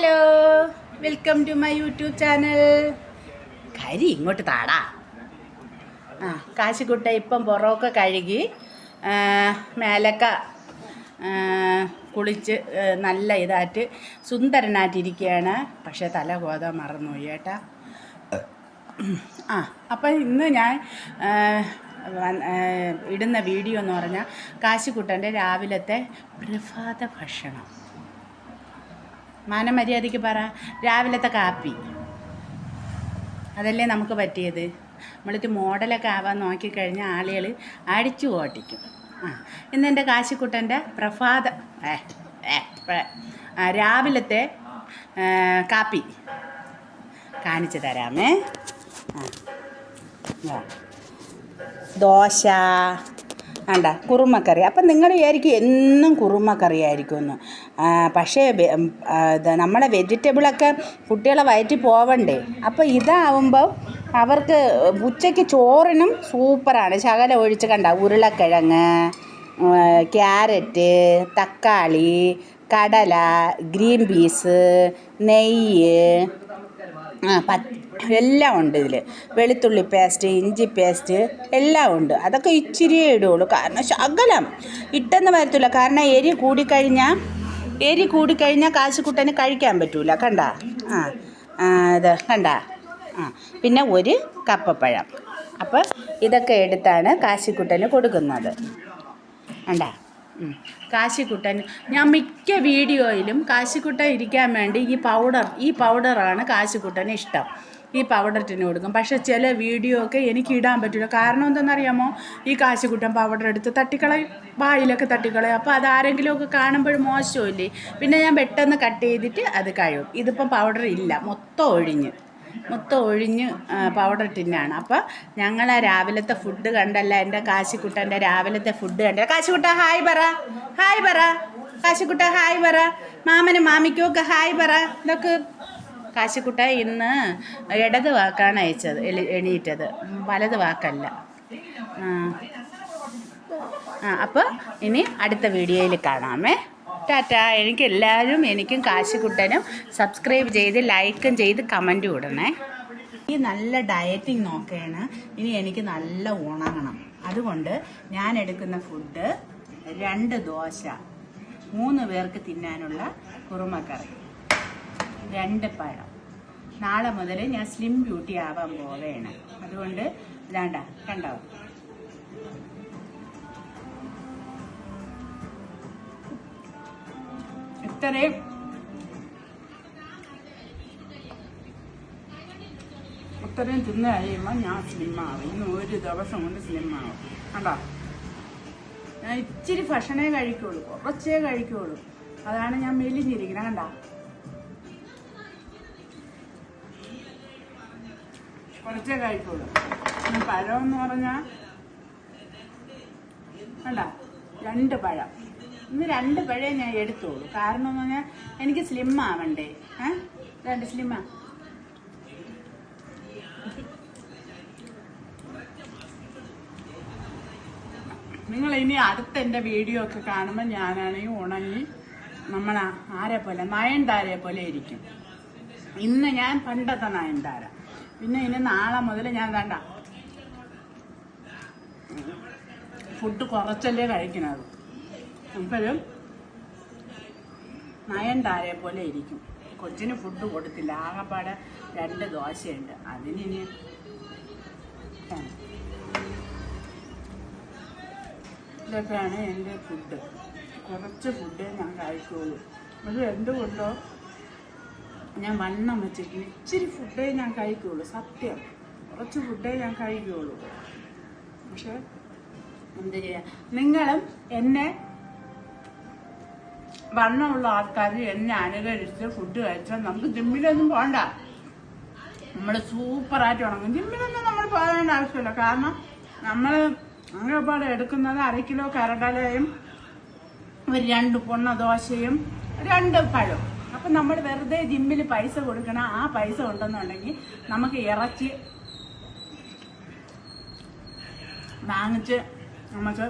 Hello. Welcome to my YouTube channel കരി ഇങ്ങോട്ട് താടാ. ആ കാശിക്കുട്ട ഇപ്പം പുറമൊക്കെ കഴുകി മേലക്ക കുളിച്ച് നല്ല ഇതായിട്ട് സുന്ദരനായിട്ടിരിക്കുകയാണ്. പക്ഷേ തല ഗോതാ മറന്നുപോയി ചേട്ടാ ആ അപ്പം ഇന്ന് ഞാൻ ഇടുന്ന വീഡിയോ എന്ന് പറഞ്ഞാൽ കാശിക്കുട്ടന്റെ രാവിലത്തെ പ്രഭാത ഭക്ഷണം. മാനമര്യാദയ്ക്ക് പറ. രാവിലത്തെ കാപ്പി. അതല്ലേ നമുക്ക് പറ്റിയത്? നമ്മളിത് മോഡലൊക്കെ ആവാൻ നോക്കിക്കഴിഞ്ഞാൽ ആളുകൾ അടിച്ചു ഓട്ടിക്കും ആ ഇന്ന് എന്റെ കാശിക്കുട്ടന്റെ പ്രഭാത രാവിലത്തെ കാപ്പി. കാണിച്ചു തരാമേ. ആ. ദോശ വേണ്ട കുറുമക്കറി. അപ്പം നിങ്ങൾ വിചാരിക്കും എന്നും കുറുമക്കറി ആയിരിക്കുമെന്ന് പക്ഷേ നമ്മളെ വെജിറ്റബിളൊക്കെ കുട്ടികളെ വയറ്റിൽ പോവണ്ടേ? അപ്പോൾ ഇതാവുമ്പോൾ അവർക്ക് ഉച്ചയ്ക്ക് ചോറിനും സൂപ്പറാണ്. ശകലം ഒഴിച്ച് കണ്ട? ഉരുളക്കിഴങ്ങ് ക്യാരറ്റ് തക്കാളി കടല ഗ്രീൻ പീസ് നെയ്യ് പത്ത് എല്ലാം ഉണ്ട് ഇതിൽ വെളുത്തുള്ളി പേസ്റ്റ് ഇഞ്ചി പേസ്റ്റ് എല്ലാം ഉണ്ട്. അതൊക്കെ ഇച്ചിരിയേ ഇടുകയുള്ളൂ കാരണം ശകലം ഇട്ടെന്ന് വരത്തില്ല. കാരണം എരി കൂടിക്കഴിഞ്ഞാൽ എരി കൂടിക്കഴിഞ്ഞാൽ കാശുകുട്ടന് കഴിക്കാൻ പറ്റൂല. കണ്ട? ആ ഇത് കണ്ട? ആ പിന്നെ ഒരു കപ്പപ്പഴം. അപ്പോൾ ഇതൊക്കെ എടുത്താണ് കാശിക്കുട്ടന് കൊടുക്കുന്നത്. കണ്ട? കാശിക്കുട്ടൻ ഞാൻ മിക്ക വീഡിയോയിലും കാശിക്കുട്ടൻ ഇരിക്കാൻ വേണ്ടി ഈ പൗഡർ ഈ പൗഡറാണ് കാശിക്കുട്ടന് ഇഷ്ടം. ഈ പൗഡർ ടിന് കൊടുക്കും. പക്ഷെ ചില വീഡിയോ ഒക്കെ എനിക്ക് ഇടാൻ പറ്റില്ല. കാരണം എന്തെന്നറിയാമോ ഈ കാശിക്കുട്ടൻ പൗഡർ എടുത്ത് തട്ടിക്കളയും. വായിലൊക്കെ തട്ടിക്കളയും. അപ്പോൾ അത് ആരെങ്കിലുമൊക്കെ കാണുമ്പോൾ മോശമില്ലേ? പിന്നെ ഞാൻ പെട്ടെന്ന് കട്ട് ചെയ്തിട്ട് അത് കഴിയും ഇതിപ്പം പൗഡർ ഇല്ല. മൊത്തം ഒഴിഞ്ഞ്. മൊത്തം ഒഴിഞ്ഞ് പൗഡർ ടിന്നാണ് അപ്പോൾ ഞങ്ങൾ ആ രാവിലത്തെ ഫുഡ് കണ്ടല്ല. എന്റെ കാശിക്കുട്ടന്റെ രാവിലത്തെ ഫുഡ് കണ്ടല്ല. കാശിക്കുട്ട ഹായ് പറ. ഹായ് പറ. കാശിക്കുട്ട ഹായ് പറ. മാമനും മാമിക്കും ഒക്കെ ഹായ് പറ. ഇതൊക്കെ കാശിക്കുട്ട ഇന്ന് ഇടത് വാക്കാണ് അയച്ചത് എണീറ്റത്. വലത് വാക്കല്ല. ആ. അപ്പോൾ ഇനി അടുത്ത വീഡിയോയിൽ കാണാമേ. ടാറ്റ എനിക്ക് എല്ലാവരും എനിക്കും കാശിക്കുട്ടനും സബ്സ്ക്രൈബ് ചെയ്ത് ലൈക്കും ചെയ്ത് കമന്റും ഇടണേ. ഈ നല്ല ഡയറ്റിംഗ് നോക്കുകയാണ് ഇനി എനിക്ക് നല്ല ഉണങ്ങണം. അതുകൊണ്ട് ഞാൻ എടുക്കുന്ന ഫുഡ് രണ്ട് ദോശ. മൂന്ന് പേർക്ക് തിന്നാനുള്ള കുറുമക്കറി രണ്ട് പഴം. നാളെ മുതൽ ഞാൻ സ്ലിം ബ്യൂട്ടി ആവാൻ പോവുകയാണ് അതുകൊണ്ട് ഇതാണ്ട കണ്ടോ? ഇത്രയും. ഇത്രയും തിന്നു കഴിയുമ്പോൾ ഞാൻ സ്ലിം ആവും. ഇന്ന് ഒരു ദിവസം കൊണ്ട് സ്ലിം ആവും. കണ്ടോ? ഞാൻ ഇച്ചിരി ഭക്ഷണേ കഴിക്കുള്ളൂ. കുറച്ചേ കഴിക്കുള്ളൂ. അതാണ് ഞാൻ മെലിഞ്ഞിരിക്കുന്നത് കണ്ട? കുറച്ചേ കഴിക്കുള്ളൂ. പഴം എന്ന് പറഞ്ഞാൽ വേണ്ട രണ്ട് പഴം. ഇന്ന് രണ്ട് പഴേ ഞാൻ എടുത്തോളൂ. കാരണം എന്ന് പറഞ്ഞാൽ എനിക്ക് സ്ലിം ആവണ്ടേ. ഏ? രണ്ട് സ്ലിം ആ. നിങ്ങൾ ഇനി അടുത്ത എന്റെ വീഡിയോ ഒക്കെ കാണുമ്പോൾ ഞാനാണെങ്കിൽ ഉണങ്ങി നമ്മൾ ആരെ പോലെ നയൻതാരയെ പോലെ ഇരിക്കും. ഇന്ന് ഞാൻ പണ്ടത്തെ നയൻതാര. പിന്നെ ഇനി നാളെ മുതൽ ഞാൻ കണ്ട. ഫുഡ് കുറച്ചല്ലേ കഴിക്കുന്നത് അപ്പോഴും നയൻതാരയെ പോലെ ഇരിക്കും. കൊച്ചിന് ഫുഡ് കൊടുത്തില്ല. ആകപ്പാടെ രണ്ട് ദോശയുണ്ട്. അതിനി ഇതൊക്കെയാണ് എന്റെ ഫുഡ് കുറച്ച് ഫുഡേ ഞാൻ കഴിക്കുള്ളൂ. അത് എന്തുകൊണ്ടോ ഞാൻ വണ്ണം വെച്ചിരിക്കും. ഇച്ചിരി ഫുഡേ ഞാൻ കഴിക്കുകയുള്ളൂ സത്യം. കുറച്ച് ഫുഡേ ഞാൻ കഴിക്കുകയുള്ളൂ പക്ഷെ എന്ത് ചെയ്യാം? നിങ്ങളും എന്നെ വണ്ണമുള്ള ആൾക്കാർ എന്നെ അനുകരിച്ച് ഫുഡ് കഴിച്ചാൽ നമുക്ക് ജിമ്മിലൊന്നും പോകണ്ട നമ്മൾ സൂപ്പറായിട്ട് ഉണങ്ങും ജിമ്മിലൊന്നും നമ്മൾ പോകേണ്ട ആവശ്യമില്ല. കാരണം നമ്മൾ അങ്ങനെപ്പാട് എടുക്കുന്നത് അര കിലോ കരടലയും ഒരു രണ്ട് പൊണ്ണ ദോശയും രണ്ട് പഴവും അപ്പം നമ്മൾ വെറുതെ ജിമ്മിൽ പൈസ കൊടുക്കണം ആ പൈസ ഉണ്ടെന്നുണ്ടെങ്കിൽ നമുക്ക് ഇറച്ചി വാങ്ങിച്ച് നമുക്ക്